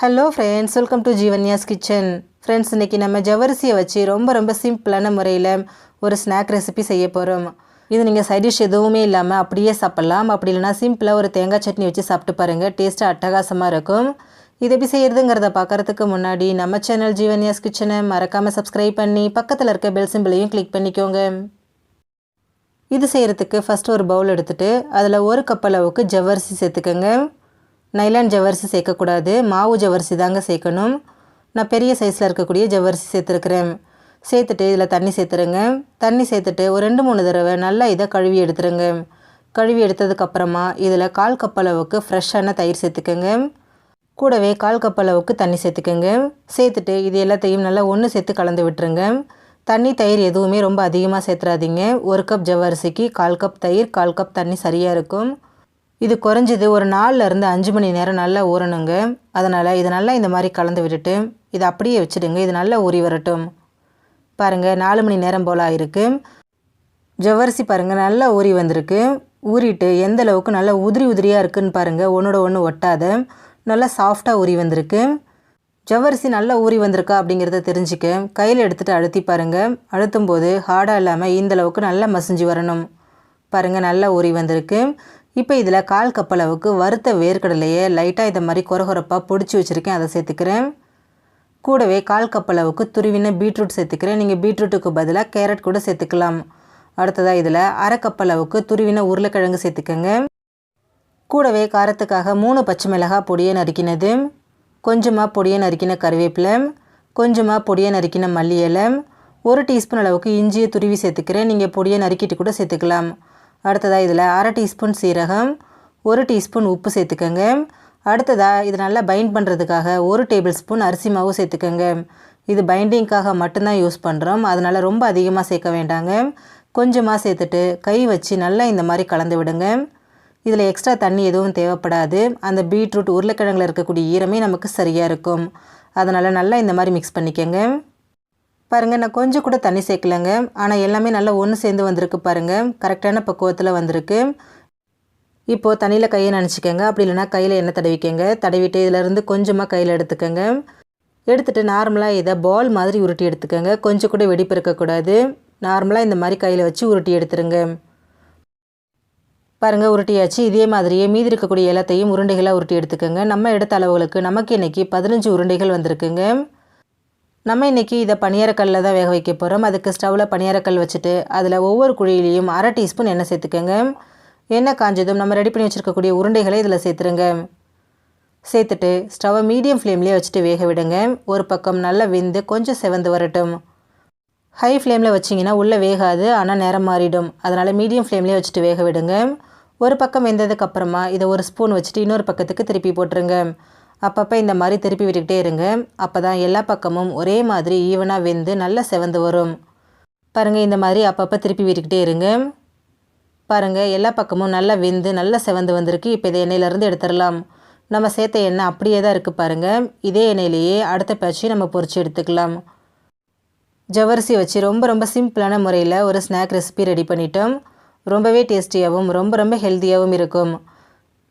Hello friends welcome to Jeevanya's kitchen friends இன்றைக்கி நம்ம ஜவரிசியை வச்சு ரொம்ப ரொம்ப சிம்பிளான முறையில் ஒரு ஸ்நாக் ரெசிபி செய்ய போகிறோம் இது நீங்கள் சைட் டிஷ் எதுவுமே இல்லாமல் அப்படியே சாப்பிட்லாம். அப்படி இல்லைனா சிம்பிளாக ஒரு தேங்காய் சட்னி வச்சு சாப்பிட்டு பாருங்கள் டேஸ்ட்டாக அட்டகாசமாக இருக்கும். இது எப்படி செய்கிறதுங்கிறத பார்க்குறதுக்கு முன்னாடி நம்ம சேனல் ஜீவன்யாஸ் கிச்சனை மறக்காமல் சப்ஸ்கிரைப் பண்ணி பக்கத்தில் இருக்க பெல் சிம்பிளையும் கிளிக் பண்ணிக்கோங்க. இது செய்கிறதுக்கு ஃபஸ்ட்டு ஒரு பவுல் எடுத்துகிட்டு அதில் ஒரு கப் அளவுக்கு ஜவ்வரிசி சேர்த்துக்கோங்க. நைலான் ஜவ்வரிசி சேர்க்கக்கூடாது மாவு ஜவ்வரிசி தாங்க சேர்க்கணும். நான் பெரிய சைஸில் இருக்கக்கூடிய ஜவ்வரிசி சேர்த்துருக்குறேன். சேர்த்துட்டு இதில் தண்ணி சேர்த்துருங்க. தண்ணி சேர்த்துட்டு ஒரு ரெண்டு மூணு தடவை நல்லா இதை கழுவி எடுத்துருங்க. கழுவி எடுத்ததுக்கப்புறமா இதில் கால் கப் அளவுக்கு ஃப்ரெஷ்ஷான தயிர் சேர்த்துக்கோங்க. கூடவே கால் கப் அளவுக்கு தண்ணி சேர்த்துக்கோங்க. சேர்த்துட்டு இது எல்லாத்தையும் நல்லா ஒன்று சேர்த்து கலந்து விட்டுருங்க. தண்ணி தயிர் எதுவுமே ரொம்ப அதிகமாக சேர்த்துறாதீங்க. ஒரு கப் ஜவ்வரிசிக்கு கால் கப் தயிர் கால் கப் தண்ணி சரியாக இருக்கும். இது குறைஞ்சது ஒரு நாலுலேருந்து அஞ்சு மணி நேரம் நல்லா ஊறணுங்க. அதனால் இது நல்லா இந்த மாதிரி கலந்து விட்டுட்டு இதை அப்படியே வச்சுடுங்க. இது நல்லா ஊறி வரட்டும். பாருங்கள் நாலு மணி நேரம் போல் ஆயிருக்கு. ஜவ்வரிசி பாருங்கள் நல்லா ஊறி வந்திருக்கு. ஊறிட்டு எந்த அளவுக்கு நல்லா உதிரி உதிரியாக இருக்குதுன்னு பாருங்கள் ஒன்றோட ஒன்று ஒட்டாத நல்லா சாஃப்டாக ஊறி வந்திருக்கு. ஜவ்வரிசி நல்லா ஊறி வந்திருக்கா அப்படிங்கிறத தெரிஞ்சுக்க கையில் எடுத்துகிட்டு அழுத்தி பாருங்கள் அழுத்தும் போது ஹார்டாக இல்லாமல் இந்த அளவுக்கு நல்லா மசிஞ்சு வரணும். பாருங்கள் நல்லா ஊறி வந்திருக்கு. இப்போ இதில் கால் கப் அளவுக்கு வறுத்த வேர்க்கடலையை லைட்டாக இதை மாதிரி குறகுறப்பாக பொடிச்சு வச்சுருக்கேன். அதை சேர்த்துக்கிறேன். கூடவே கால் கப் அளவுக்கு துருவின பீட்ரூட் சேர்த்துக்கிறேன். நீங்கள் பீட்ரூட்டுக்கு பதிலாக கேரட் கூட சேர்த்துக்கலாம். அடுத்ததாக இதில் அரை கப் அளவுக்கு துருவின உருளைக்கிழங்கு சேர்த்துக்கோங்க. கூடவே காரத்துக்காக மூணு பச்சை மிளகாய் பொடியை நறுக்கினது. கொஞ்சமாக பொடியை நறுக்கின கருவேப்பிலை. கொஞ்சமாக பொடியை நறுக்கின மல்லி இலை ஒரு டீஸ்பூன் அளவுக்கு இஞ்சியை துருவி சேர்த்துக்கிறேன். நீங்கள் பொடியை நறுக்கிட்டு கூட சேர்த்துக்கலாம். அடுத்ததாக இதில் அரை டீஸ்பூன் சீரகம் ஒரு டீஸ்பூன் உப்பு சேர்த்துக்கோங்க. அடுத்ததாக இது நல்லா பைண்ட் பண்ணுறதுக்காக ஒரு டேபிள் ஸ்பூன் அரிசி மாவு சேர்த்துக்கோங்க. இது பைண்டிங்க்காக மட்டும்தான் யூஸ் பண்ணுறோம் அதனால் ரொம்ப அதிகமாக சேர்க்க வேண்டாங்க. கொஞ்சமாக சேர்த்துட்டு கை வச்சு நல்லா இந்த மாதிரி கலந்து விடுங்க. இதில் எக்ஸ்ட்ரா தண்ணி எதுவும் தேவைப்படாது. அந்த பீட்ரூட் உருளைக்கிழங்கில் இருக்கக்கூடிய ஈரமே நமக்கு சரியாக இருக்கும். அதனால் நல்லா இந்த மாதிரி மிக்ஸ் பண்ணிக்கோங்க. பாருங்கள் நான் கொஞ்சம் கூட தண்ணி சேர்க்கலைங்க. ஆனால் எல்லாமே நல்லா ஒன்று சேர்ந்து வந்திருக்கு பாருங்கள் கரெக்டான பக்குவத்தில் வந்திருக்கு. இப்போது தண்ணியில் கையை நினச்சிக்கோங்க. அப்படி இல்லைனா கையில் எண்ணெய் தடவிக்கங்க. தடவிட்டு இதிலேருந்து கொஞ்சமாக கையில் எடுத்துக்கோங்க. எடுத்துகிட்டு நார்மலாக இதை பால் மாதிரி உருட்டி எடுத்துக்கோங்க. கொஞ்சம் கூட வெடிப்பு இருக்கக்கூடாது. நார்மலாக இந்த மாதிரி கையில் வச்சு உருட்டி எடுத்துருங்க. பாருங்கள் உருட்டியாச்சு. இதே மாதிரியே மீதி இருக்கக்கூடிய எல்லாத்தையும் உருண்டைகளாக உருட்டி எடுத்துக்கோங்க. நம்ம எடுத்த அளவுகளுக்கு நமக்கு இன்றைக்கி பதினஞ்சு உருண்டைகள் வந்திருக்குங்க. நம்ம இன்றைக்கி இதை பனியாரக்கல்லில் தான் வேக வைக்க போகிறோம் அதுக்கு ஸ்டவ்வில் பனியாரக்கல் வச்சுட்டு அதில் ஒவ்வொரு குழியிலையும் அரை டீஸ்பூன் எண்ணெய் சேர்த்துக்கோங்க. எண்ணெய் காஞ்சதும் நம்ம ரெடி பண்ணி வச்சுருக்கக்கூடிய உருண்டைகளை இதில் சேர்த்துருங்க. சேர்த்துட்டு ஸ்டவ்வை மீடியம் ஃப்ளேம்லேயே வச்சுட்டு வேக விடுங்க. ஒரு பக்கம் நல்லா வெந்து கொஞ்சம் செவந்து வரட்டும். ஹை ஃப்ளேமில் வச்சிங்கன்னா உள்ளே வேகாது ஆனால் நேரம் மாறிடும். அதனால் மீடியம் ஃப்ளேம்லேயே வச்சுட்டு வேக விடுங்க. ஒரு பக்கம் வெந்ததுக்கு அப்புறமா இதை ஒரு ஸ்பூன் வச்சுட்டு இன்னொரு பக்கத்துக்கு திருப்பி போட்டுருங்க. அப்பப்போ இந்த மாதிரி திருப்பி விட்டுக்கிட்டே இருங்க. அப்போ தான் எல்லா பக்கமும் ஒரே மாதிரி ஈவனாக வெந்து நல்லா செவந்து வரும். பாருங்கள் இந்த மாதிரி அப்பப்போ திருப்பி விட்டுக்கிட்டே இருங்க. பாருங்கள் எல்லா பக்கமும் நல்லா வெந்து நல்லா செவந்து வந்திருக்கு. இப்போ இதை எண்ணெயிலேருந்து எடுத்துடலாம். நம்ம சேர்த்த எண்ணெய் அப்படியே தான் இருக்குது பாருங்கள் இதே எண்ணெயிலேயே அடுத்த பேட்சை நம்ம பொறிச்சு எடுத்துக்கலாம். ஜவரிசி வச்சு ரொம்ப ரொம்ப சிம்பிளான முறையில் ஒரு ஸ்நாக் ரெசிபி ரெடி பண்ணிட்டோம். ரொம்பவே டேஸ்டியாகவும் ரொம்ப ரொம்ப ஹெல்த்தியாகவும் இருக்கும்.